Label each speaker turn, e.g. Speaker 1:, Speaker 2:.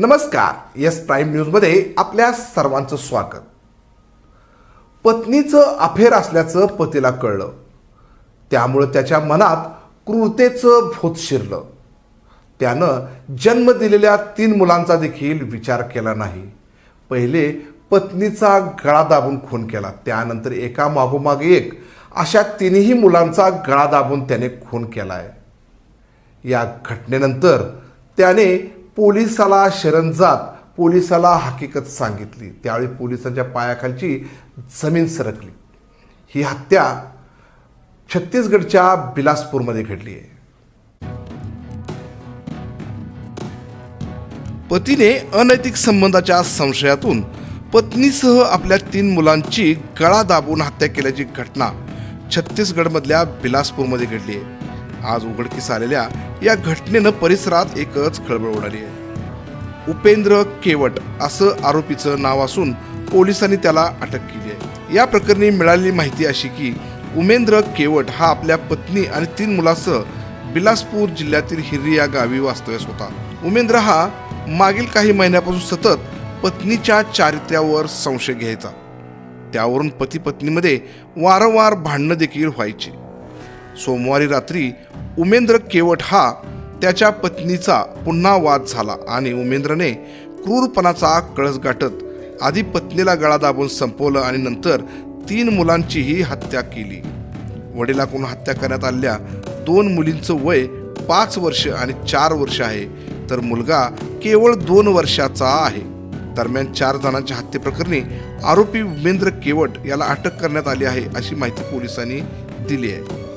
Speaker 1: नमस्कार yes prime न्यूजमध्ये आपल्या सर्वांचं स्वागत. पत्नीचं अफेर असल्याचं पतीला कळलं. त्यामुळं त्याच्या मनात क्रूरतेचं भूत शिरलं. त्यानं जन्म दिलेल्या तीन मुलांचा देखील विचार केला नाही. पहिले पत्नीचा गळा दाबून खून केला. त्यानंतर एका मागोमाग एक अशा तिन्ही मुलांचा गळा दाबून त्याने खून केला आहे या घटनेनंतर त्याने पोलिसाला शरण जात पोलिसाला हकीकत सांगितली. त्यावेळी पोलिसांच्या पायाखालची जमीन सरकली. ही हत्या छत्तीसगडच्या बिलासपूरमध्ये घडली आहे. पतीने अनैतिक संबंधाच्या संशयातून पत्नीसह आपल्या तीन मुलांची गळा दाबून हत्या केल्याची घटना छत्तीसगडमधल्या बिलासपूरमध्ये घडली आहे. आज उघडकीस आलेल्या या घटनेनं परिसरात एकच खळबळ उडाली आहे. उपेंद्र केवट असं आरोपीचं नाव असून पोलिसांनी त्याला अटक केली आहे. या प्रकरणी मिळालेली माहिती अशी की उमेंद्र केवट हा आपल्या पत्नी आणि तीन मुलासह बिलासपूर जिल्ह्यातील हिरी या गावी वास्तव्यास होता. उमेंद्र हा मागील काही महिन्यापासून सतत पत्नीच्या चारित्र्यावर संशय घ्यायचा. त्यावरून पती पत्नीमध्ये वारंवार भांडणं देखील व्हायची. सोमवारी रात्री उमेंद्र केवट हा त्याच्या पत्नीचा पुन्हा वाद झाला आणि उमेंद्रने क्रूरपणाचा कळस गाठत आधी पत्नीला गळा दाबून संपवलं आणि नंतर तीन मुलांचीही हत्या केली. वडिलाकडून हत्या करण्यात आलेल्या दोन मुलींचं वय पाच वर्ष आणि चार वर्ष आहे. तर मुलगा केवळ दोन वर्षाचा आहे. दरम्यान चार जणांच्या हत्येप्रकरणी आरोपी उमेंद्र केवट याला अटक करण्यात आली आहे अशी माहिती पोलिसांनी दिली आहे.